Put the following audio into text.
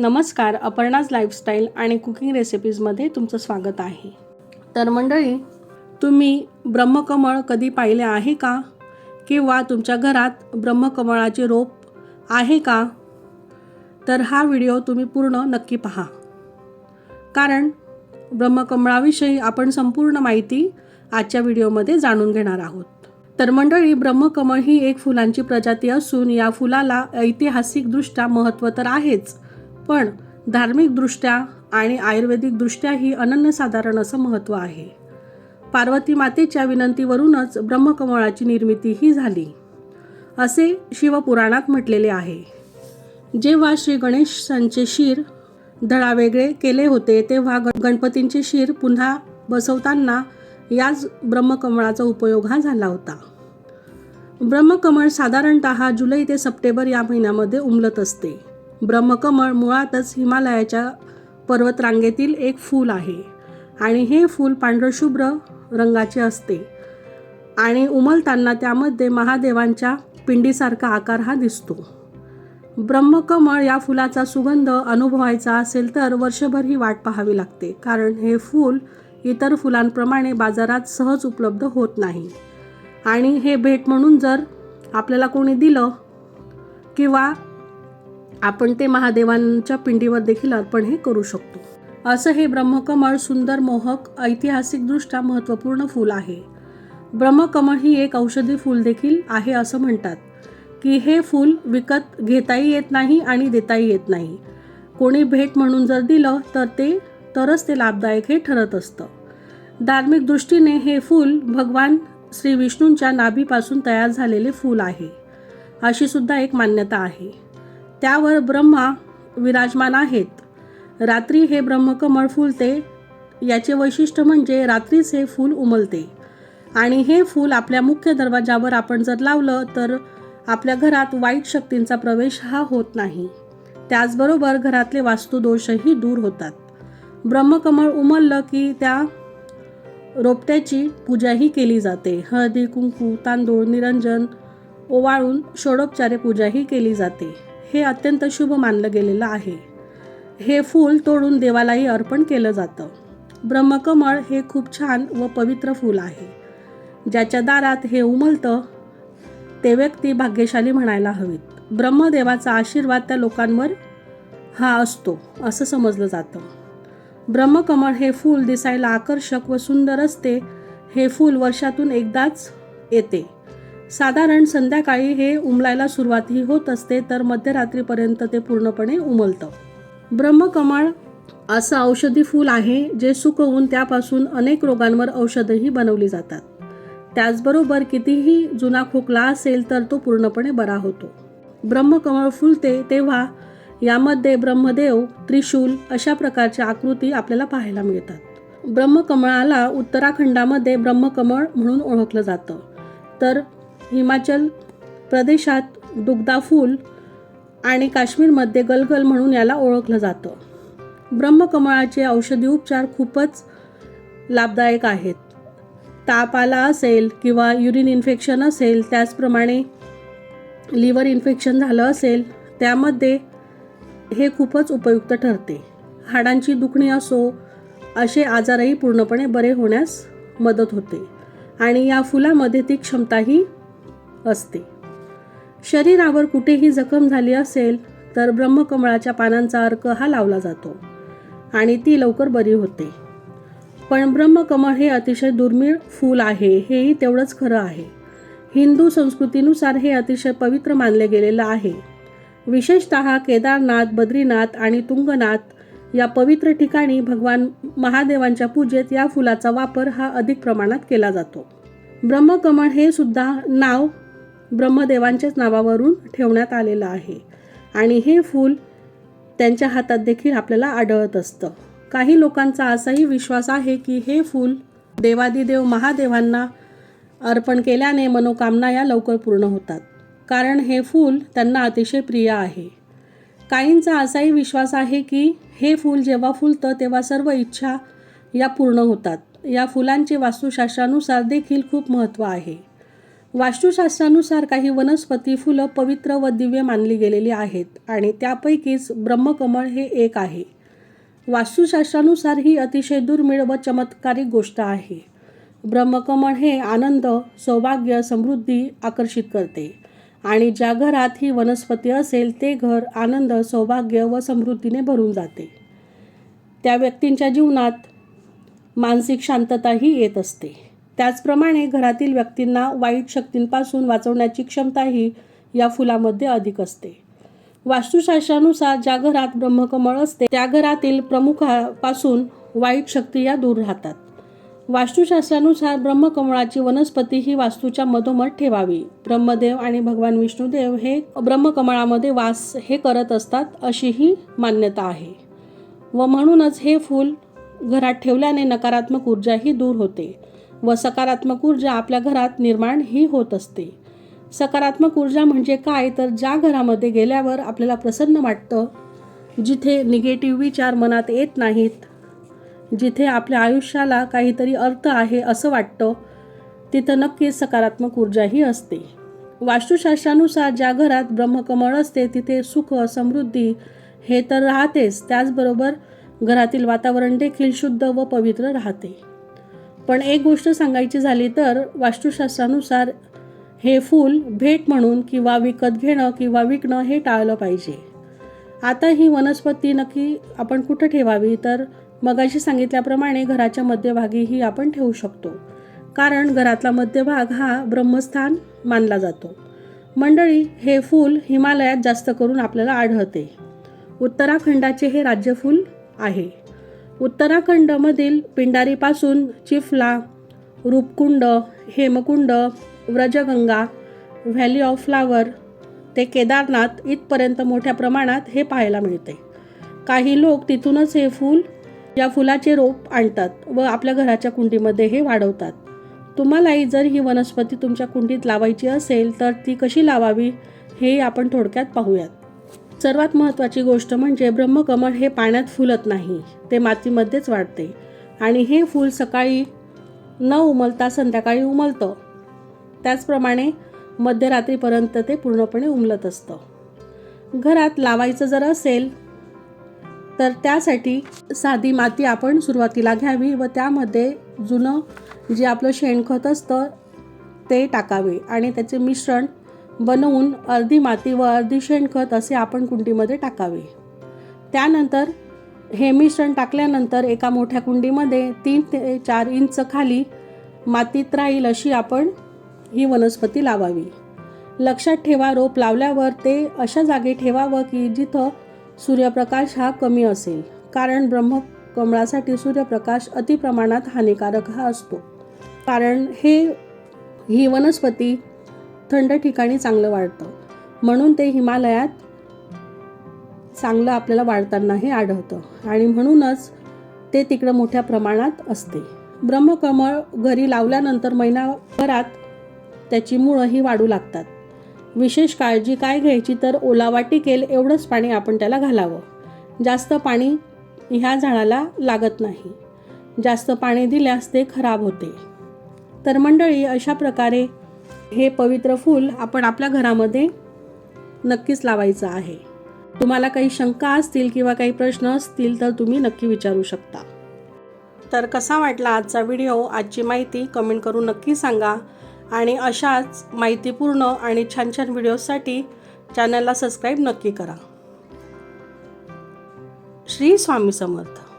नमस्कार अपर्णाज लाईफस्टाईल आणि कुकिंग रेसिपीजमध्ये तुमचं स्वागत आहे. तर मंडळी तुम्ही ब्रह्मकमळ कधी पाहिले आहे का? किंवा तुमच्या घरात ब्रह्मकमळाचे रोप आहे का? तर हा व्हिडिओ तुम्ही पूर्ण नक्की पहा. कारण ब्रह्मकमळाविषयी आपण संपूर्ण माहिती आजच्या व्हिडिओमध्ये जाणून घेणार आहोत. तर मंडळी ब्रह्मकमळ ही एक फुलांची प्रजाती असून या फुलाला ऐतिहासिकदृष्ट्या महत्त्व तर आहेच पण धार्मिकदृष्ट्या आणि आयुर्वेदिकदृष्ट्याही अनन्यसाधारण असं महत्त्व आहे. पार्वती मातेच्या विनंतीवरूनच ब्रह्मकमळाची निर्मितीही झाली असे शिवपुराणात म्हटलेले आहे. जेव्हा श्री गणेशांचे शिर धडा वेगळे केले होते तेव्हा गणपतींचे शिर पुन्हा बसवताना याच ब्रह्मकमळाचा उपयोग हा झाला होता. ब्रह्मकमळ साधारणतः जुलै ते सप्टेंबर या महिन्यामध्ये उमलत असते. ब्रह्मकमळ मुळातच हिमालयाच्या पर्वतरांगेतील एक फूल आहे. आणि हे फूल पांढरशुभ्र रंगाचे असते. आणि उमलताना त्यामध्ये महादेवांच्या पिंडीसारखा आकार हा दिसतो. ब्रह्मकमळ या फुलाचा सुगंध अनुभवायचा असेल तर वर्षभर ही वाट पाहावी लागते. कारण हे फूल इतर फुलांप्रमाणे बाजारात सहज उपलब्ध होत नाही. आणि हे भेट म्हणून जर आपल्याला कोणी दिलं किंवा आपण ते महादेवांच्या पिंडीवर देखील अर्पण हे करू शकतो. असं हे ब्रह्मकमळ सुंदर मोहक ऐतिहासिकदृष्ट्या महत्त्वपूर्ण फूल आहे. ब्रह्मकमळ ही एक औषधी फूल देखील आहे असं म्हणतात की हे फूल विकत घेताही येत नाही आणि देताही येत नाही. कोणी भेट म्हणून जर दिलं तर ते तरच ते लाभदायक हे ठरत असतं. धार्मिक दृष्टीने हे फूल भगवान श्री विष्णूंच्या नाभीपासून तयार झालेले फूल आहे. अशी सुद्धा एक मान्यता आहे. त्यावर ब्रह्मा विराजमान आहेत. रात्री हे ब्रह्मकमळ फुलते. याचे वैशिष्ट्य म्हणजे रात्रीच हे फूल उमलते. आणि हे फूल आपल्या मुख्य दरवाजावर आपण जर लावलं तर आपल्या घरात वाईट शक्तींचा प्रवेश हा होत नाही. त्याचबरोबर घरातले वास्तुदोषही दूर होतात. ब्रह्मकमळ उमललं की त्या रोपट्याची पूजाही केली जाते. हळदी कुंकू तांदूळ निरंजन ओवाळून षोडोपचारे पूजाही केली जाते. हे अत्यंत शुभ मानलं गेलेलं आहे. हे फूल तोडून देवालाही अर्पण केलं जातं. ब्रह्मकमळ हे खूप छान व पवित्र फूल आहे. ज्याच्या दारात हे उमलतं ते व्यक्ती भाग्यशाली म्हणायला हवीत. ब्रह्मदेवाचा आशीर्वाद त्या लोकांवर हा असतो असं समजलं जातं. ब्रह्मकमळ हे फूल दिसायला आकर्षक व सुंदर असते हे फूल वर्षातून एकदाच येते. साधारण संध्याकाळी हे उमलायला सुरुवातही होत असते तर मध्यरात्रीपर्यंत ते पूर्णपणे उमलतं. ब्रह्मकमळ असं औषधी फूल आहे जे सुकवून त्यापासून अनेक रोगांवर औषधंही बनवली जातात. त्याचबरोबर कितीही जुना खोकला असेल तर तो पूर्णपणे बरा होतो. ब्रह्मकमळ फुलते तेव्हा यामध्ये ब्रह्मदेव त्रिशूल अशा प्रकारच्या आकृती आपल्याला पाहायला मिळतात. ब्रह्मकमळाला उत्तराखंडामध्ये ब्रह्मकमळ म्हणून ओळखलं जातं. तर हिमाचल प्रदेशात दुग्धाफूल आणि काश्मीरमध्ये गलगल म्हणून याला ओळखलं जातं. ब्रह्मकमळाचे औषधी उपचार खूपच लाभदायक आहेत. ताप आला असेल किंवा युरिन इन्फेक्शन असेल त्याचप्रमाणे लिव्हर इन्फेक्शन झालं असेल त्यामध्ये हे खूपच उपयुक्त ठरते. हाडांची दुखणी असो असे आजारही पूर्णपणे बरे होण्यास मदत होते. आणि या फुलामध्ये ती क्षमताही असते. शरीरावर कुठेही जखम झाली असेल तर ब्रह्मकमळाच्या पानांचा अर्क हा लावला जातो आणि ती लवकर बरी होते. पण ब्रह्मकमळ हे अतिशय दुर्मिळ फूल आहे हेही तेवढंच खरं आहे. हिंदू संस्कृतीनुसार हे अतिशय पवित्र मानले गेलेलं आहे. विशेषत केदारनाथ बद्रीनाथ आणि तुंगनाथ या पवित्र ठिकाणी भगवान महादेवांच्या पूजेत या फुलाचा वापर हा अधिक प्रमाणात केला जातो. ब्रह्मकमळ हे सुद्धा नाव ब्रह्मदेवांच्याच नावावरून ठेवण्यात आलेलं आहे. आणि हे फूल त्यांच्या हातात देखील आपल्याला आढळत असतं. काही लोकांचा असाही विश्वास आहे की हे फूल देवादिदेव महादेवांना अर्पण केल्याने मनोकामना या लवकर पूर्ण होतात. कारण हे फूल त्यांना अतिशय प्रिय आहे. काहींचा असाही विश्वास आहे की हे फूल जेव्हा फुलतं तेव्हा सर्व इच्छा या पूर्ण होतात. या फुलांचे वास्तुशास्त्रानुसार देखील खूप महत्त्व आहे. वास्तुशास्त्रानुसार काही वनस्पती फुलं पवित्र व दिव्य मानली गेलेली आहेत आणि त्यापैकीच ब्रह्मकमळ हे एक आहे. वास्तुशास्त्रानुसार ही अतिशय दुर्मिळ व चमत्कारिक गोष्ट आहे. ब्रह्मकमळ हे आनंद सौभाग्य समृद्धी आकर्षित करते आणि ज्या घरात ही वनस्पती असेल ते घर आनंद सौभाग्य व समृद्धीने भरून जाते. त्या व्यक्तींच्या जीवनात मानसिक शांतताही येत असते. त्याचप्रमाणे घरातील व्यक्तींना वाईट शक्तींपासून वाचवण्याची क्षमताही या फुलामध्ये अधिक असते. वास्तुशास्त्रानुसार ज्या घरात ब्रह्मकमळ असते त्या घरातील प्रमुखापासून वाईट शक्ती या दूर राहतात. वास्तुशास्त्रानुसार ब्रह्मकमळाची वनस्पती ही वास्तूच्या मधोमध ठेवावी. ब्रह्मदेव आणि भगवान विष्णुदेव हे ब्रह्मकमळामध्ये वास हे करत असतात अशी ही मान्यता आहे. व म्हणूनच हे फूल घरात ठेवल्याने नकारात्मक ऊर्जाही दूर होते. व सकारात्मक ऊर्जा आपल्या घरात निर्माण ही होत असते. सकारात्मक ऊर्जा म्हणजे काय? तर ज्या घरामध्ये गेल्यावर आपल्याला प्रसन्न वाटतं जिथे निगेटिव्ह विचार मनात येत नाहीत जिथे आपल्या आयुष्याला काहीतरी अर्थ आहे असं वाटतं तिथं नक्कीच सकारात्मक ऊर्जाही असते. वास्तुशास्त्रानुसार ज्या घरात ब्रह्मकमळ असते तिथे सुख समृद्धी हे तर राहतेच. त्याचबरोबर घरातील वातावरण देखील शुद्ध व पवित्र राहते. पण एक गोष्ट सांगायची झाली तर वास्तुशास्त्रानुसार हे फूल भेट म्हणून किंवा विकत घेणं किंवा विकणं हे टाळलं पाहिजे. आता ही वनस्पती नक्की आपण कुठं ठेवावी? तर मगाशी सांगितल्याप्रमाणे घराच्या मध्यभागीही आपण ठेवू शकतो. कारण घरातला मध्यभाग हा ब्रह्मस्थान मानला जातो. मंडळी हे फूल हिमालयात जास्त करून आपल्याला आढळते. उत्तराखंडाचे हे राज्यफूल आहे. उत्तराखंडमधील पिंडारीपासून चिफला Roopkund Hemkund व्रजगंगा valley of flower ते केदारनाथ इथपर्यंत मोठ्या प्रमाणात हे पाहायला मिळते. काही लोक तिथूनच हे फूल या फुलाचे रोप आणतात व आपल्या घराच्या कुंडीमध्ये हे वाढवतात. तुम्हालाही जर ही वनस्पती तुमच्या कुंडीत लावायची असेल तर ती कशी लावावी हे आपण थोडक्यात पाहूयात. सर्वात महत्त्वाची गोष्ट म्हणजे ब्रह्मकमळ हे पाण्यात फुलत नाही ते मातीमध्येच वाढते. आणि हे फूल सकाळी न उमलता संध्याकाळी उमलतं. त्याचप्रमाणे मध्यरात्रीपर्यंत ते पूर्णपणे उमलत असतं. घरात लावायचं जर असेल तर त्यासाठी साधी माती आपण सुरुवातीला घ्यावी व त्यामध्ये जुनं जे आपलं शेणखत असतं ते टाकावे. आणि त्याचे मिश्रण बनवून अर्धी माती व अर्धी शेणखत असे आपण कुंडीमध्ये टाकावे. त्यानंतर हे मिश्रण टाकल्यानंतर एका मोठ्या कुंडीमध्ये तीन ते चार इंच खाली मातीत राहील अशी आपण ही वनस्पती लावावी. लक्षात ठेवा रोप लावल्यावर ते अशा जागी ठेवावं की जिथं सूर्यप्रकाश हा कमी असेल. कारण ब्रह्मकमळासाठी सूर्यप्रकाश अतिप्रमाणात हानिकारक हा असतो. कारण हे ही वनस्पती थंड ठिकाणी चांगलं वाढतं. म्हणून ते हिमालयात चांगलं आपल्याला वाढताना हे आढळतं. आणि म्हणूनच ते तिकडं मोठ्या प्रमाणात असते. ब्रह्मकमळ घरी लावल्यानंतर महिनाभरात त्याची मुळं ही वाढू लागतात. विशेष काळजी काय घ्यायची तर ओलावा टिकेल एवढंच पाणी आपण त्याला घालावं. जास्त पाणी ह्या झाडाला लागत नाही. जास्त पाणी दिल्यास ते खराब होते. तर मंडळी अशा प्रकारे हे पवित्र फूल आपण आपल्या घरामध्ये नक्कीच लावायचं आहे. तुम्हाला काही शंका असतील किंवा काही प्रश्न असतील तर तुम्ही नक्की विचारू शकता. तर कसा वाटला आजचा व्हिडिओ? आजची माहिती कमेंट करून नक्की सांगा. आणि अशाच माहितीपूर्ण आणि छान छान व्हिडिओसाठी चॅनलला सबस्क्राईब नक्की करा. श्री स्वामी समर्थ.